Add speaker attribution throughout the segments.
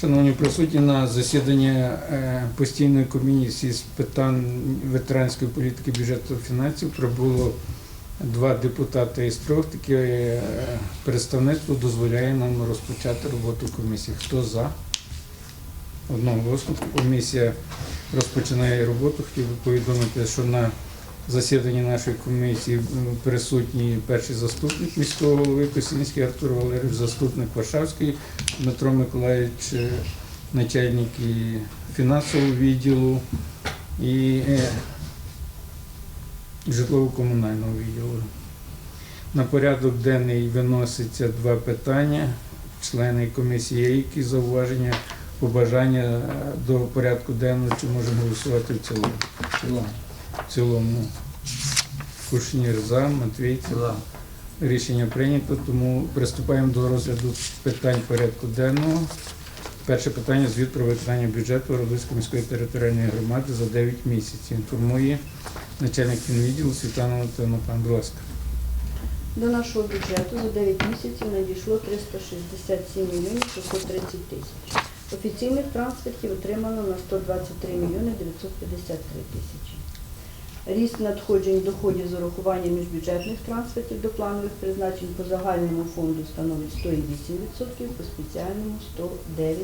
Speaker 1: Шановні присутні на засіданні е, постійної комісії з питань ветеранської політики, бюджету та фінансів прибуло два депутати із трьох. Таке представництво дозволяє нам розпочати роботу комісії. Хто за? Одноголосно комісія розпочинає роботу. Хотів би повідомити, що на засіданні нашої комісії м, присутній перший заступник міського голови Косінський Артур Валерійович, заступник Варшавський Дмитро Миколаївич, е, начальник фінансового відділу і е, житлово-комунального відділу. На порядок денний виноситься два питання. Члени комісії які зауваження, побажання е, до порядку денного, чи можемо голосувати в цілому?
Speaker 2: Цілому.
Speaker 1: В цілому. Кушнір за, Матвій
Speaker 2: За.
Speaker 1: Рішення прийнято, тому приступаємо до розгляду питань порядку денного. Перше питання звіт про виконання бюджету Родоської міської територіальної громади за 9 місяців. Інформує начальник фінвідділу Світлана. Пан, будь ласка.
Speaker 3: До нашого бюджету за 9 місяців надійшло 367 мільйонів 630 тисяч. Офіційних трансфертів отримано на 123 мільйони 953 тисячі. Ріст надходжень доходів з урахуванням міжбюджетних трансфертів до планових призначень по загальному фонду становить 108%, по спеціальному 109,3%.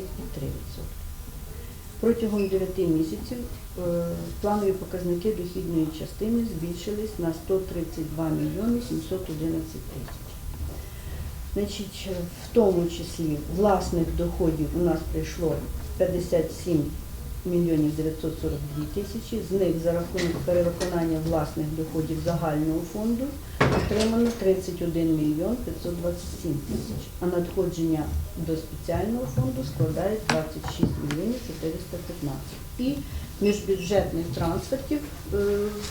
Speaker 3: Протягом 9 місяців е, планові показники дохідної частини збільшились на 132 мільйони 711 тисяч. Значить, в тому числі власних доходів у нас прийшло 57 мільйонів 942 тисячі, з них за рахунок перевиконання власних доходів загального фонду отримано 31 мільйон 527 тисяч, а надходження до спеціального фонду складає 26 мільйонів 415. І міжбюджетних трансфертів е,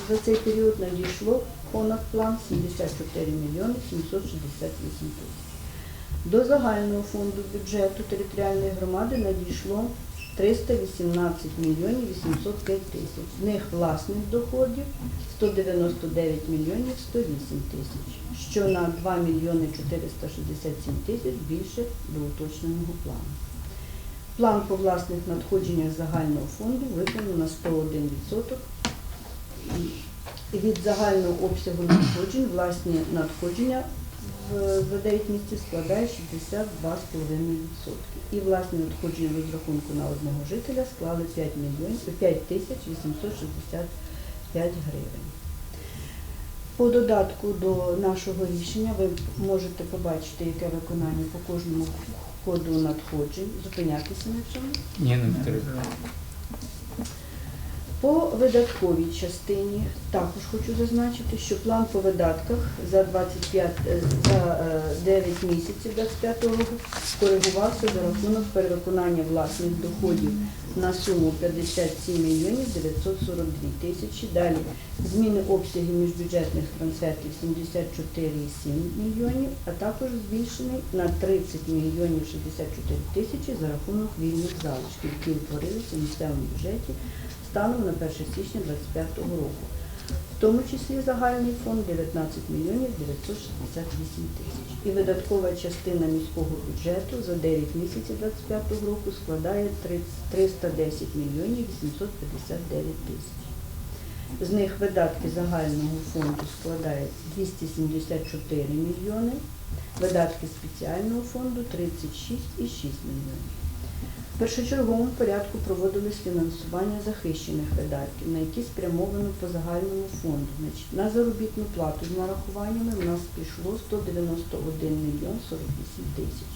Speaker 3: за цей період надійшло понад план 74 мільйони 768 тисяч. До загального фонду бюджету територіальної громади надійшло 318 мільйонів 805 тисяч. З них власних доходів 199 мільйонів 108 тисяч, що на 2 мільйони 467 тисяч більше до уточненого плану. План по власних надходженнях загального фонду виконано на 101%. Від загального обсягу надходжень власні надходження в в 9 місяців складає 62,5%. І власні надходження в розрахунку на одного жителя склали 5 мільйонів 5 тисяч 865 гривень. По додатку до нашого рішення ви можете побачити, яке виконання по кожному коду надходжень. Зупинятися на цьому.
Speaker 1: Ні, не треба.
Speaker 3: По видатковій частині також хочу зазначити, що план по видатках за 25, е, за е, 9 місяців 25 року скоригувався за рахунок перевиконання власних доходів на суму 57 мільйонів 942 тисячі. Далі зміни обсягів міжбюджетних трансфертів 74,7 мільйонів, а також збільшений на 30 мільйонів 64 тисячі за рахунок вільних залишків, які утворилися в місцевому бюджеті станом на 1 січня 2025 року. В тому числі загальний фонд 19 мільйонів 968 тисяч. І видаткова частина міського бюджету за 9 місяців 2025 року складає 310 мільйонів 859 тисяч. З них видатки загального фонду складають 274 мільйони, видатки спеціального фонду 36,6 мільйонів. В першочерговому порядку проводилось фінансування захищених видатків, на які спрямовано по загальному фонду. На заробітну плату з нарахуваннями в нас пішло 191 мільйон 48 тисяч.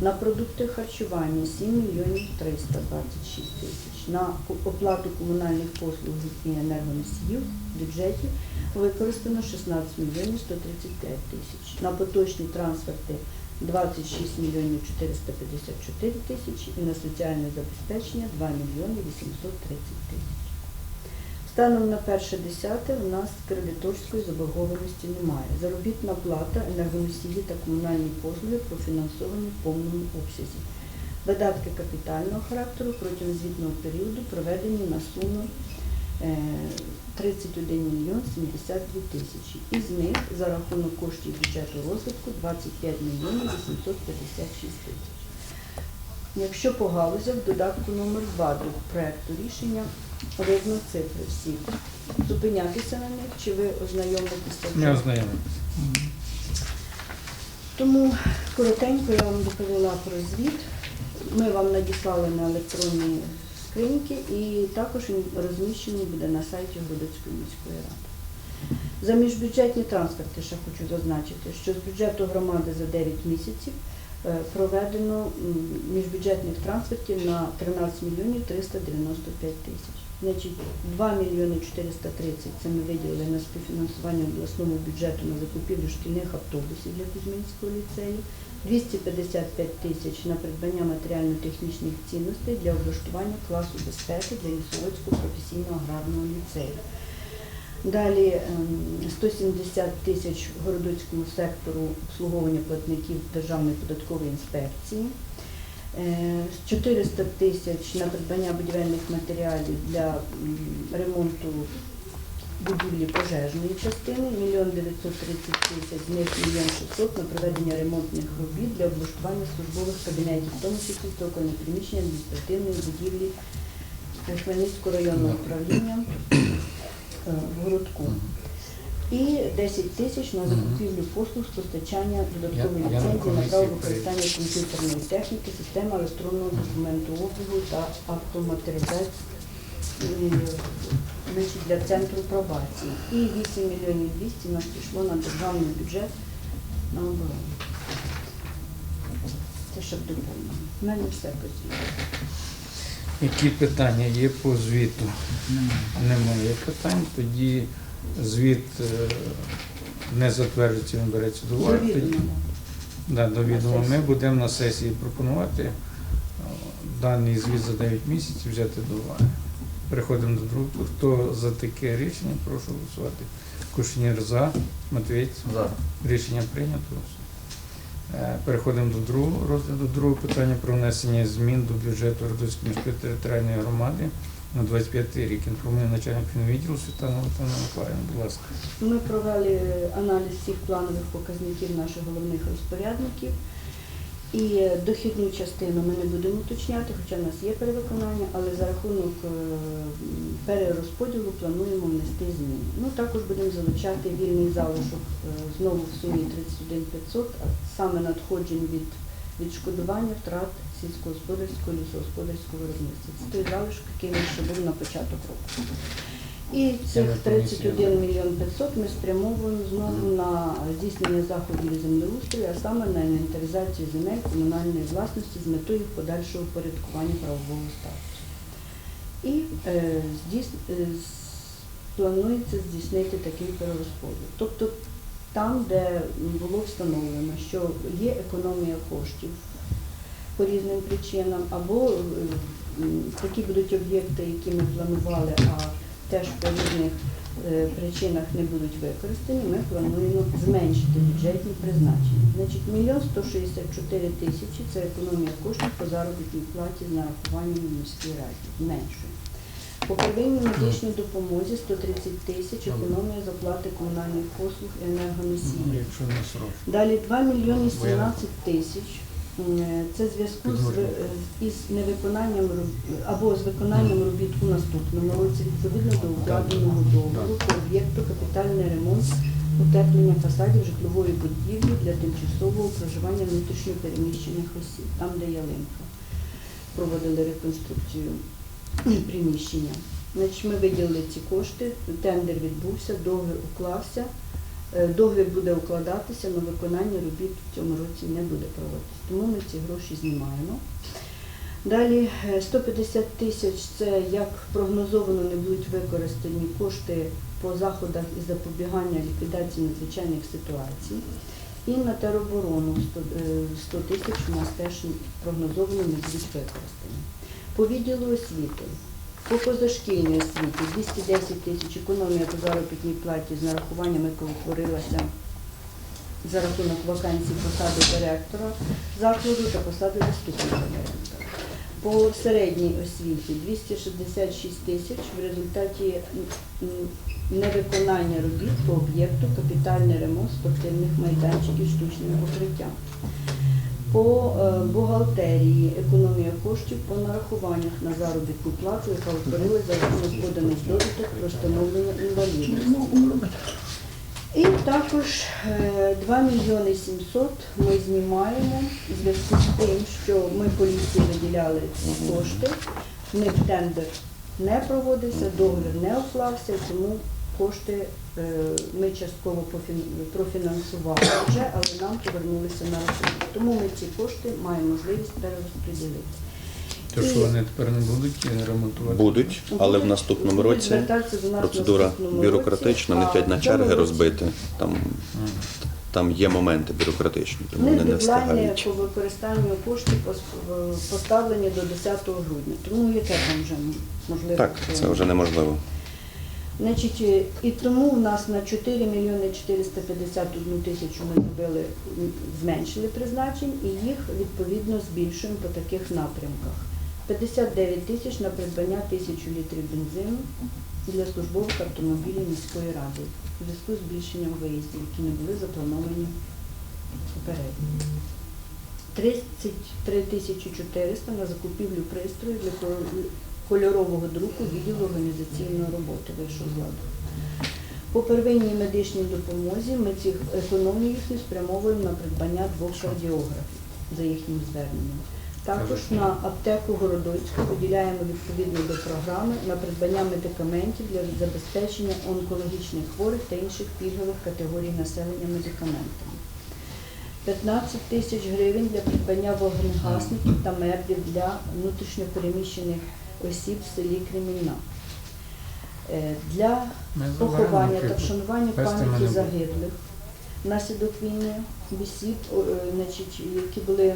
Speaker 3: На продукти харчування 7 мільйонів 326 тисяч. На оплату комунальних послуг і енергоносіїв в бюджеті використано 16 мільйонів 135 тисяч. На поточні трансферти 26 мільйонів 454 тисячі і на соціальне забезпечення 2 мільйони 830 тисяч. Станом на 1.10 у нас кредиторської заборгованості немає. Заробітна плата, енергоносії та комунальні послуги профінансовані в повному обсязі. Видатки капітального характеру протягом звітного періоду проведені на суму е, 31 мільйон 72 тисячі. Із них за рахунок коштів бюджету розвитку 25 мільйонів 856 тисяч. Якщо по галузях, в додатку номер 2 до проекту рішення видно цифри всі. Зупинятися на них чи ви ознайомитеся?
Speaker 1: Не ознайомитися.
Speaker 3: Тому коротенько я вам доповіла про звіт. Ми вам надіслали на електронні скриньки і також він розміщений буде на сайті Городоцької міської ради. За міжбюджетні транспорти ще хочу зазначити, що з бюджету громади за 9 місяців е, проведено міжбюджетних транспортів на 13 мільйонів 395 тисяч. Значить, 2 мільйони 430 це ми виділили на співфінансування обласному бюджету на закупівлю шкільних автобусів для Кузьминського ліцею, 255 тисяч на придбання матеріально-технічних цінностей для облаштування класу безпеки для Лісоводського професійного аграрного ліцею. Далі ем, 170 тисяч городоцькому сектору обслуговування платників Державної податкової інспекції. Е, 400 тисяч на придбання будівельних матеріалів для ремонту будівлі пожежної частини, 1 мільйон 930 тисяч, з них 1 мільйон 600 на проведення ремонтних робіт для облаштування службових кабінетів, в тому числі цокольне приміщення адміністративної будівлі Хмельницького районного управління е, в городку. І 10 тисяч на закупівлю послуг з постачання додаткової ліцензії на право використання комп'ютерної техніки, системи електронного документообігу та автоматизації е, значить, для центру пробації. І 8 мільйонів 200 у нас пішло на державний бюджет на оборону. Це щоб доповнено. У мене все по звіту.
Speaker 1: Які питання є по звіту? Немає питань. Тоді звіт е, не затверджується, він береться до уваги. Тоді-. Да, до відома. Ми будемо на сесії пропонувати е, даний звіт за 9 місяців взяти до уваги. Переходимо до другого. Хто за таке рішення, прошу голосувати. Кушнір за, Матвієць.
Speaker 2: За.
Speaker 1: Рішення прийнято. Е, Переходимо до другого розгляду. Другого питання про внесення змін до бюджету Родоцької міської територіальної громади на 25 рік. Інформує начальник фінвідділу Світлана Литвина Миколаївна. Будь ласка.
Speaker 3: Ми провели аналіз всіх планових показників наших головних розпорядників. І дохідну частину ми не будемо уточняти, хоча в нас є перевиконання, але за рахунок е, перерозподілу плануємо внести зміни. Ну також будемо залучати вільний залишок е, знову в сумі 31 500, а саме надходжень від відшкодування втрат сільськогосподарського лісогосподарського виробництва. Це той залишок, який ще був на початок року. І цих 31 мільйон 500 ми спрямовуємо знову на здійснення заходів землеустрою, а саме на інвентаризацію земель комунальної власності з метою подальшого порядкування правового статусу. І е, здійс... е, планується здійснити такий перерозподіл. Тобто там, де було встановлено, що є економія коштів по різним причинам, або е, такі будуть об'єкти, які ми планували, а теж по різних е, причинах не будуть використані, ми плануємо зменшити бюджетні призначення. Значить, мільйон 164 тисячі це економія коштів по заробітній платі з нарахуванням в міській раді. Зменшуємо. По первинній медичній допомозі 130 тисяч економія з оплати комунальних послуг і
Speaker 1: не срочно.
Speaker 3: Далі 2 мільйони 17 тисяч. М, Це в зв'язку з, із невиконанням або з виконанням робіт у наступному році відповідно до укладеного договору по об'єкту капітальний ремонт утеплення фасадів житлової будівлі для тимчасового проживання внутрішньопереміщених осіб, там де ялинка. Проводили реконструкцію приміщення. Значить, ми виділили ці кошти, тендер відбувся, договір уклався. Е, Договір буде укладатися, але виконання робіт в цьому році не буде проводитися. Тому ми ці гроші знімаємо. Далі е, 150 тисяч це як прогнозовано не будуть використані кошти по заходах із запобігання ліквідації надзвичайних ситуацій. І на тероборону 100 е, 100 тисяч у нас теж прогнозовано не будуть використані. По відділу освіти. По позашкільній освіті 210 тисяч економія по заробітній платі з нарахуванням, яка утворилася за рахунок вакансій посади директора закладу та посади заступника директора. По середній освіті 266 тисяч в результаті невиконання робіт по об'єкту капітальний ремонт спортивних майданчиків штучним покриттям. По е, бухгалтерії економія коштів по нарахуваннях на заробітну плату, яка утворилась за рахунок поданих довідок про встановлення інвалідності. І також е, 2 мільйони 700 ми знімаємо в зв'язку з тим, що ми поліції виділяли ці кошти, в них тендер не проводився, договір не уклався, тому кошти е, ми частково профінансували вже, але нам повернулися на рахунок. Тому ми ці кошти маємо можливість перерозподілити.
Speaker 1: То що вони тепер не будуть ремонтувати?
Speaker 2: Будуть, але в наступному році процедура бюрократична, не
Speaker 3: році,
Speaker 2: на черги розбити. Там, там є моменти бюрократичні, тому вони не встигають.
Speaker 3: по використанню коштів поставлені до 10 грудня. Тому яке там вже можливо?
Speaker 2: Так, це вже неможливо.
Speaker 3: Значить, е, і тому в нас на 4 мільйони 451 тисячу ми зробили, зменшили призначень і їх відповідно збільшуємо по таких напрямках. 59 тисяч на придбання тисячу літрів бензину для службових автомобілів міської ради у зв'язку з збільшенням виїздів, які не були заплановані попередньо. 33 тисячі 400 на закупівлю пристрою для кольорового друку відділу організаційної роботи вищого складу. По первинній медичній допомозі ми ці економії їхні спрямовуємо на придбання двох кардіографів за їхнім зверненням. Також на аптеку Городоцьку виділяємо відповідно до програми на придбання медикаментів для забезпечення онкологічних хворих та інших пільгових категорій населення медикаментами. 15 тисяч гривень для придбання вогнегасників та меблів для внутрішньопереміщених осіб в селі Кремінна. Е, Для поховання та вшанування пам'яті загиблих внаслідок війни, бесід, е, значить, які були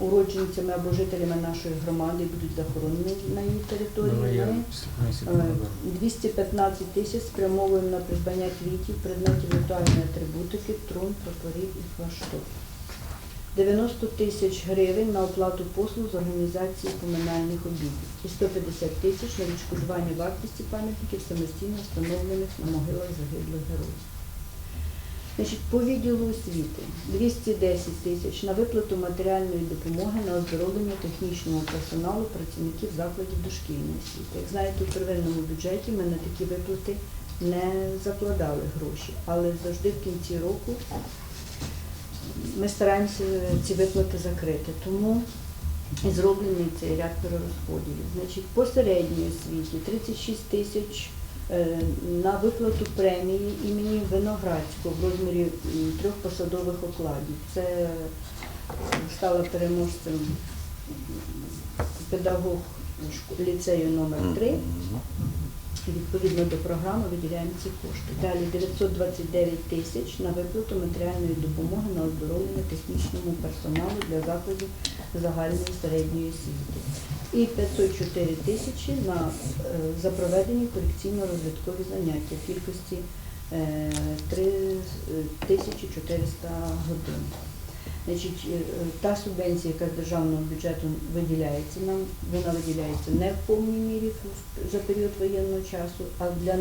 Speaker 3: уродженцями або жителями нашої громади, будуть захоронені на її території.
Speaker 1: Ну,
Speaker 3: Ми
Speaker 1: після комісії
Speaker 3: Е,
Speaker 1: поговорю.
Speaker 3: 215 тисяч спрямовуємо на придбання квітів, предметів ритуальної атрибутики, трун, прапорів і флашток. 90 тисяч гривень на оплату послуг з організації поминальних обідів і 150 тисяч на відшкодування вартості пам'ятників самостійно встановлених на могилах загиблих героїв. Значить, по відділу освіти 210 тисяч на виплату матеріальної допомоги на оздоровлення технічного персоналу працівників закладів дошкільної освіти. Як знаєте, у первинному бюджеті ми на такі виплати не закладали гроші, але завжди в кінці року ми стараємося ці виплати закрити. Тому і зроблений цей ряд перерозподілів. Значить, по середній освіті 36 тисяч на виплату премії імені Виноградського в розмірі трьох посадових окладів. Це е, стала переможцем педагог ліцею номер 3 Відповідно до програми виділяємо ці кошти. Далі 929 тисяч на виплату матеріальної допомоги на оздоровлення технічному персоналу для закладів загальної середньої освіти. І 504 тисячі на, е, за проведені корекційно-розвиткові заняття в кількості е, 3400 годин. Значить, е, та субвенція, яка з державного бюджету виділяється нам, вона виділяється не в повній мірі за період воєнного часу, а для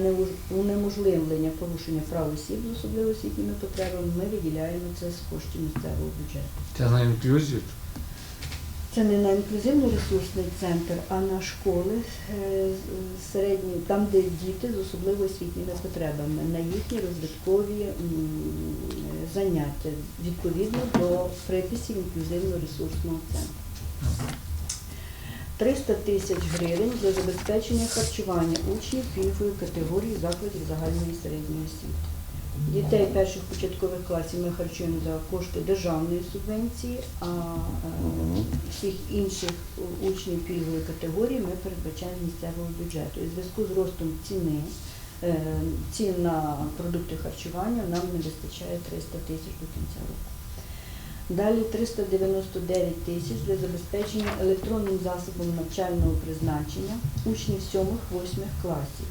Speaker 3: унеможливлення порушення прав осіб з особливо освітніми потребами ми виділяємо це з коштів місцевого бюджету.
Speaker 1: Це на інклюзію?
Speaker 3: Це не на інклюзивно-ресурсний центр, а на школи е, середні, там, де діти з особливо освітніми потребами, на їхні розвиткові заняття відповідно до приписів інклюзивно-ресурсного центру. 300 тисяч гривень за забезпечення харчування учнів пільгової категорії закладів загальної середньої освіти. Дітей перших початкових класів ми харчуємо за кошти державної субвенції, а е, всіх інших учнів пільгової категорії ми передбачаємо місцевого бюджету. І в зв'язку з ростом ціни е, цін на продукти харчування нам не вистачає 300 тисяч до кінця року. Далі 399 тисяч для забезпечення електронним засобом навчального призначення учнів 7-8 класів.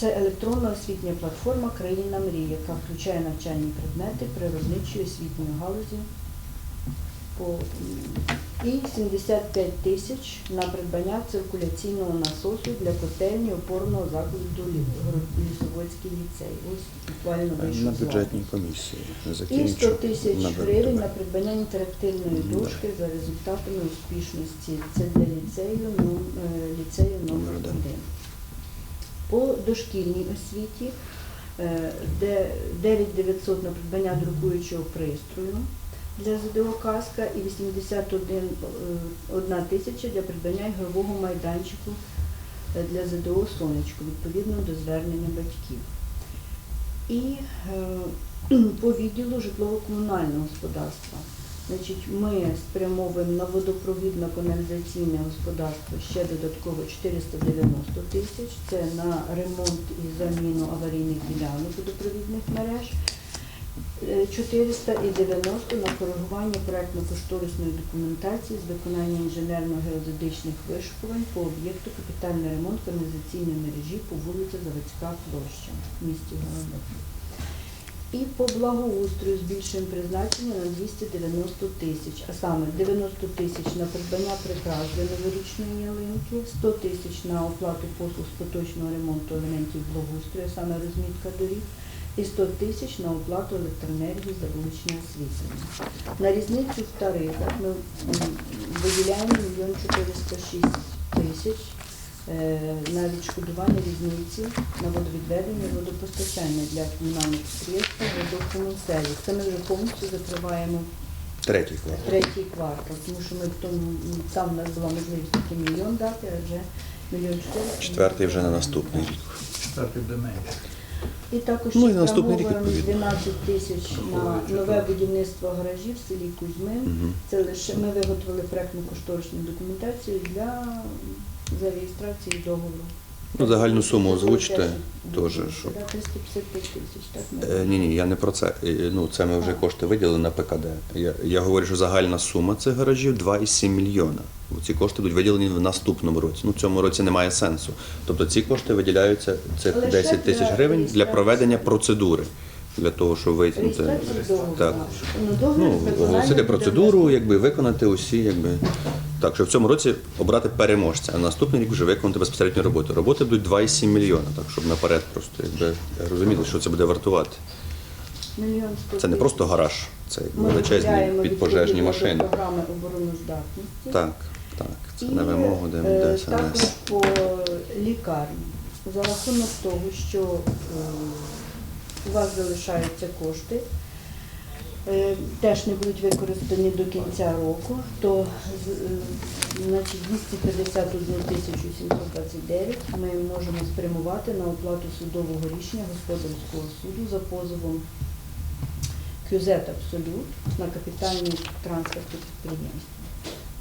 Speaker 3: Це електронна освітня платформа Країна мрій, яка включає навчальні предмети природничої освітньої галузі. І 75 тисяч на придбання циркуляційного насосу для котельні опорного закладу Лі- Лісоводський ліцей. Ось буквально вийшов
Speaker 2: На бюджетній комісії
Speaker 3: І 100 тисяч гривень на придбання інтерактивної дошки за результатами успішності. Це для ліцею, ну, е, ліцею номер
Speaker 2: Номер один.
Speaker 3: 1. По дошкільній освіті, е, де 9900 на придбання друкуючого пристрою для ЗДО «Казка» і 81 е, тисяча для придбання ігрового майданчику е, для ЗДО «Сонечко» відповідно до звернення батьків. І е, по відділу житлово-комунального господарства. Значить, ми спрямовуємо на водопровідно-каналізаційне господарство ще додатково 490 тисяч. Це на ремонт і заміну аварійних ділянок водопровідних мереж. Е, 490 на коригування проектно-кошторисної документації з виконання інженерно-геодезичних вишукувань по об'єкту капітальний ремонт каналізаційної мережі по вулиці Заводська площа в місті Городок. І по благоустрою збільшуємо призначення на 290 тисяч, а саме 90 тисяч на придбання прикрас для новорічної ялинки, 100 тисяч на оплату послуг з поточного ремонту елементів благоустрою, саме розмітка доріг, і 100 тисяч на оплату електроенергії за вуличне освітлення. На різницю в тарифах ми виділяємо 1 406 тисяч на відшкодування різниці на водовідведення водопостачання для комунальних підприємств водокомунсервіс. Це ми вже повністю закриваємо
Speaker 2: Третій квартал.
Speaker 3: третій квартал, тому що ми в тому там у нас була можливість такий мільйон дати, а вже мільйон чотириста.
Speaker 2: Четвертий вже на наступний рік.
Speaker 4: Четвертий буде менше.
Speaker 3: І також
Speaker 2: Ну, і наступний рік,
Speaker 3: 12 тисяч на нове будівництво гаражів в селі Кузьмин.
Speaker 2: Мгм.
Speaker 3: Це лише ми виготовили проектну кошторисну документацію для за реєстрації договору.
Speaker 2: Ну, загальну суму озвучте,
Speaker 3: Теж,
Speaker 2: щоб-
Speaker 3: 355 тисяч, так.
Speaker 2: Е, Ні, ні, я не про це. Е, Ну, це ми вже кошти виділили на ПКД. Я, я говорю, що загальна сума цих гаражів 2,7 мільйона. Бо Ці кошти будуть виділені в наступному році. Ну, в цьому році немає сенсу. Тобто ці кошти виділяються, цих
Speaker 3: Лише
Speaker 2: 10 тисяч
Speaker 3: для
Speaker 2: гривень для
Speaker 3: реєстрації.
Speaker 2: проведення процедури. Для того, щоб витягнути.
Speaker 3: Реєстрацію договору.
Speaker 2: Так.
Speaker 3: Ну, договір
Speaker 2: Ну, оголосити процедуру, якби виконати усі, якби. Так, що в цьому році обрати переможця, а наступний рік вже виконати безпосередню роботу. Роботи будуть 2,7 мільйона, так щоб наперед просто якби розуміли, що це буде вартувати.
Speaker 3: Мільйон сто
Speaker 2: Це не просто гараж, це величезні підпожежні машини.
Speaker 3: програми обороноздатності.
Speaker 2: Так, так, це
Speaker 3: І,
Speaker 2: на вимогу
Speaker 3: е,
Speaker 2: ДМД
Speaker 3: Також
Speaker 2: СНС.
Speaker 3: по лікарні. За рахунок того, що е, у вас залишаються кошти, теж не будуть використані до кінця року, то е, значить, 251 тисячу 729 ми можемо спрямувати на оплату судового рішення господарського суду за позовом QZ Абсолют на капітальні транспортні підприємства.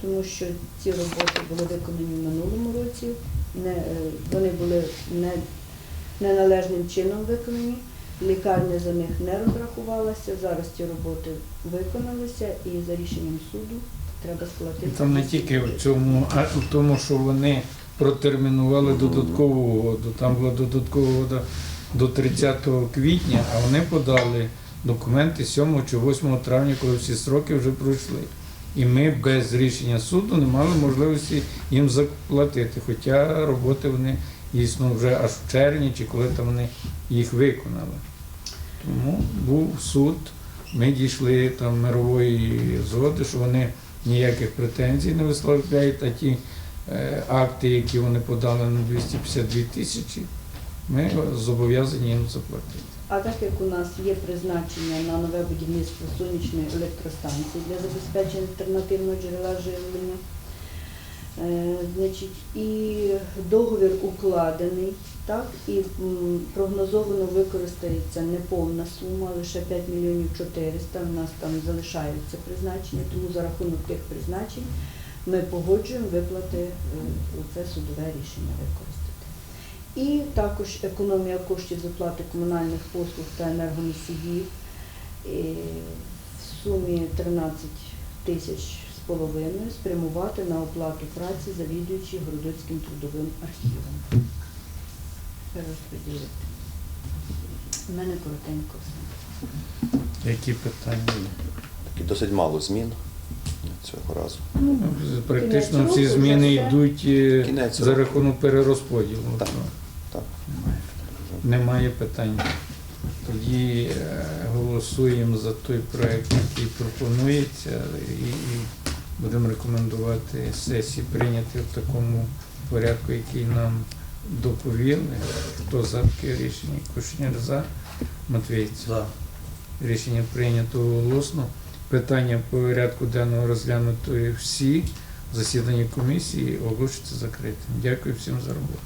Speaker 3: Тому що ці роботи були виконані в минулому році, не, е, вони були не, неналежним чином виконані, лікарня за них не розрахувалася, зараз ці роботи виконалися і за рішенням суду треба сплатити.
Speaker 1: Там не тільки в цьому, а в тому, що вони протермінували додаткову угоду. Там була додаткова угода до 30 квітня, а вони подали документи 7 чи 8 травня, коли всі строки вже пройшли. І ми без рішення суду не мали можливості їм заплатити. Хоча роботи вони дійсно вже аж в червні, чи коли там вони їх виконали. Тому був суд, ми дійшли там мирової згоди, що вони ніяких претензій не висловляють, а ті е, акти, які вони подали на 252 тисячі, ми зобов'язані їм заплатити.
Speaker 3: А так як у нас є призначення на нове будівництво сонячної електростанції для забезпечення альтернативного джерела живлення, значить, і договір укладений, так, і прогнозовано використається неповна сума, лише 5 мільйонів 400, у нас там залишаються призначення, тому за рахунок тих призначень ми погоджуємо виплати е, це судове рішення використати. І також економія коштів з оплати комунальних послуг та енергоносіїв е, в сумі 13 тисяч половиною спрямувати на оплату праці завідуючи Городоцьким трудовим архівом. Перерозподілити. У мене коротенько все.
Speaker 1: Які питання?
Speaker 2: Такі досить мало змін. цього разу.
Speaker 1: Ну, практично
Speaker 3: Кінець
Speaker 1: всі зміни йдуть е,
Speaker 2: Кінець
Speaker 1: за рахунок перерозподілу.
Speaker 2: Так.
Speaker 1: То
Speaker 2: Так.
Speaker 1: Немає питань. Тоді е, голосуємо за той проект, який пропонується, і, і будемо рекомендувати сесії прийняти в такому порядку, який нам доповіли. Хто за таке рішення? Кушнір за. Матвійця.
Speaker 4: За.
Speaker 1: Рішення прийнято голосно. Питання порядку денного розглянуто всі. Засідання комісії оголошується закритим. Дякую всім за роботу.